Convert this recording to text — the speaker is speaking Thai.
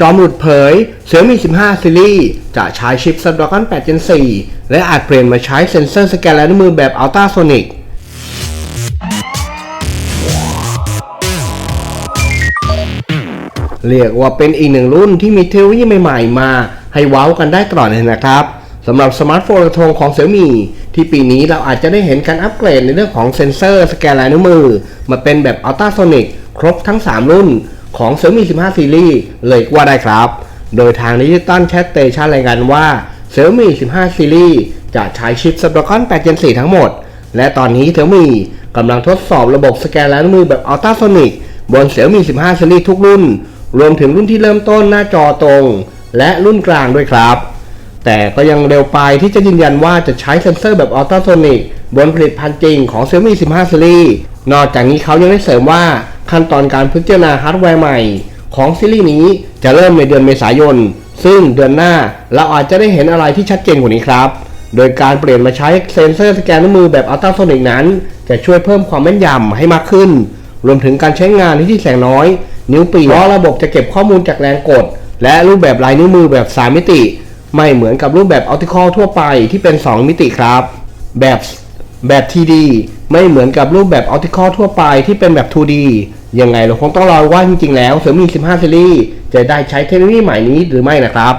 จอมหลุดเผย Xiaomi 15 ซีรีส์จะใช้ชิป Snapdragon 8 Gen 4 และอาจเปลี่ยนมาใช้เซ็นเซอร์สแกนลายนิ้วมือแบบ Ultrasonic เรียกว่าเป็นอีกหนึ่งรุ่นที่มีเทคโนโลยีใหม่ๆมา ให้ว้าวกันได้ตลอดเลยนะครับสำหรับสมาร์ทโฟนกระทงของ Xiaomi ที่ปีนี้เราอาจจะได้เห็นการอัปเกรดในเรื่องของเซ็นเซอร์สแกนลายนิ้วมือ มาเป็นแบบ Ultrasonic ครบทั้ง 3 รุ่น ของ Xiaomi 15ซีรีส์เลยก็ว่าได้ครับ โดยทางดิจิตอลแชทเตชันรายงานว่า Xiaomi 15ซีรีส์จะใช้ชิป Snapdragon 8 Gen 4 ทั้งหมด และตอนนี้ Xiaomi กำลังทดสอบระบบสแกนลายนิ้วมือแบบ Ultrasonic บน Xiaomi 15ซีรีส์ทุกรุ่น รวมถึงรุ่นที่เริ่มต้นหน้าจอตรง และรุ่นกลางด้วยครับ แต่ก็ยังเร็วไปที่จะยืนยันว่าจะใช้เซ็นเซอร์แบบอัลตราโซนิกบนผลิตภัณฑ์จริงของ Xiaomi 15ซีรีส์นอกจากนี้เขายังได้เสริมว่า ขั้นตอนการพิจารณาฮาร์ดแวร์ใหม่ ของซีรีส์นี้จะเริ่มในเดือนเมษายน ซึ่งเดือนหน้าเราอาจจะได้เห็นอะไรที่ชัดเจนกว่านี้ครับ โดยการเปลี่ยนมาใช้เซ็นเซอร์สแกนนิ้วมือแบบอัลตราโซนิกนั้น จะช่วยเพิ่มความแม่นยำให้มากขึ้น รวมถึงการใช้งานที่ที่แสงน้อย นิ้วปีเพราะระบบจะเก็บข้อมูลจากแรงกด และรูปแบบลายนิ้วมือแบบ3มิติ ไม่เหมือนกับรูปแบบออ p ติคอลทั่วไปที่เป็น 2 มิติครับ แบบแบบ TD ไม่เหมือนกับรูปแบบออ p ติคอลทั่วไปที่เป็นแบบ 2D ยังไงเราคงต้องรอว่าจริงๆแล้ว Xiaomi 15ซีรีส์จะได้ใช้เทคโนโลยีใหม่นี้หรือไม่นะครับ